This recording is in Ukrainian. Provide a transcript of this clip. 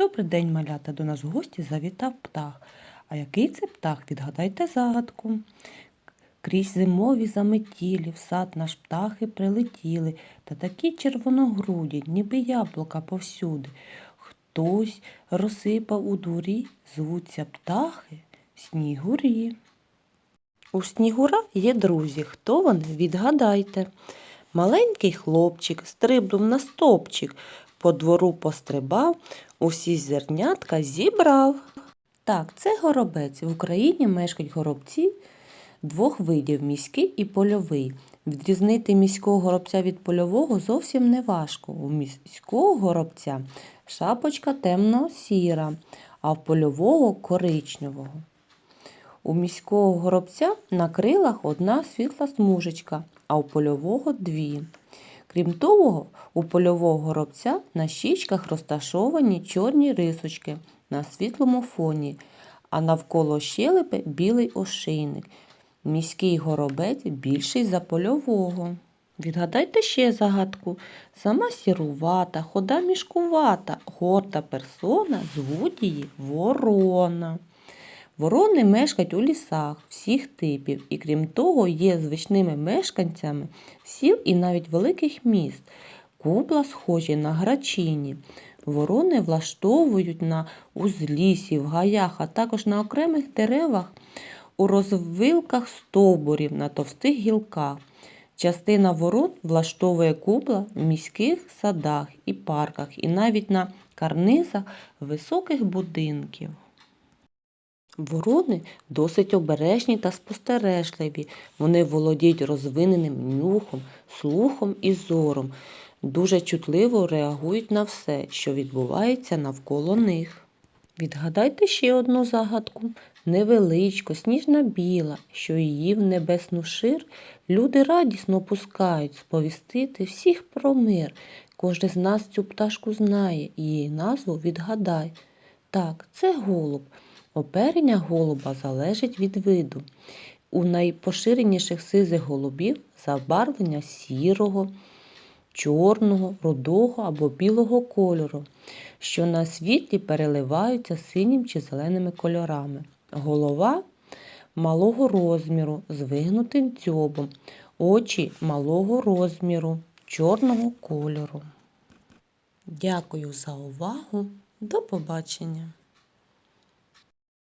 Добрий день, малята. До нас в гості завітав птах. А який це птах? Відгадайте загадку. Крізь зимові заметілі, в сад наш птахи прилетіли, та такі червоногруді, ніби яблука повсюди. Хтось розсипав у дворі, звуться птахи снігурі. У снігура є друзі. Хто вони? Відгадайте. Маленький хлопчик стрибнув на стопчик, по двору пострибав, усі зернятка зібрав. Так, це горобець. В Україні мешкають горобці двох видів міський і польовий. Відрізнити міського горобця від польового зовсім не важко. У міського горобця шапочка темно-сіра, а в польового коричневого. У міського горобця на крилах одна світла смужечка, а у польового дві. Крім того, у польового горобця на щічках розташовані чорні рисочки на світлому фоні, а навколо щелепи білий ошейник. Міський горобець більший за польового. Відгадайте ще загадку. Сама сірувата, хода мішкувата, горда персона, звуть ворона. Ворони мешкають у лісах всіх типів і, крім того, є звичними мешканцями сіл і навіть великих міст. Купла схожі на грачині. Ворони влаштовують на узлісі, в гаях, а також на окремих деревах, у розвилках стовбурів на товстих гілках. Частина ворон влаштовує купла в міських садах і парках, і навіть на карнизах високих будинків. Ворони досить обережні та спостережливі. Вони володіють розвиненим нюхом, слухом і зором, дуже чутливо реагують на все, що відбувається навколо них. Відгадайте ще одну загадку. Невеличко, сніжна біла, що її в небесну шир люди радісно пускають сповістити всіх про мир. Кожен з нас цю пташку знає, її назву відгадай. Так, це голуб. Оперення голуба залежить від виду. У найпоширеніших сизих голубів забарвлення сірого, чорного, рудого або білого кольору, що на світлі переливаються синім чи зеленими кольорами. Голова малого розміру з вигнутим дзьобом, очі малого розміру, чорного кольору. Дякую за увагу. До побачення!